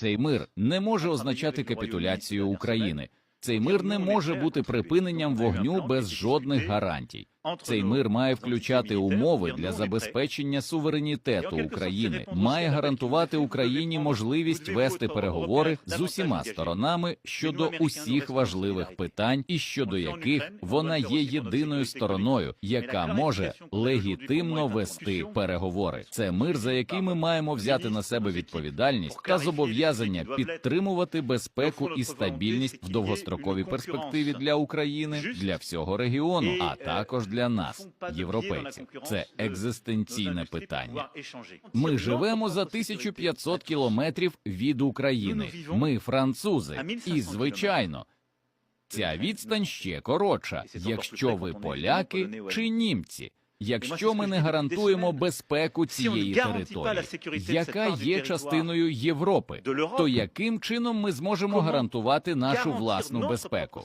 Цей мир не може означати капітуляцію України. Цей мир не може бути припиненням вогню без жодних гарантій. Цей мир має включати умови для забезпечення суверенітету України, має гарантувати Україні можливість вести переговори з усіма сторонами щодо усіх важливих питань, і щодо яких вона є єдиною стороною, яка може легітимно вести переговори. Це мир, за який ми маємо взяти на себе відповідальність та зобов'язання підтримувати безпеку і стабільність в довгостроковій перспективі для України, для всього регіону, а також для нас, європейців. Це екзистенційне питання. Ми живемо за 1500 кілометрів від України. Ми французи, і звичайно. Ця відстань ще коротша, якщо ви поляки чи німці. Якщо ми не гарантуємо безпеку цієї території, яка є частиною Європи, то яким чином ми зможемо гарантувати нашу власну безпеку?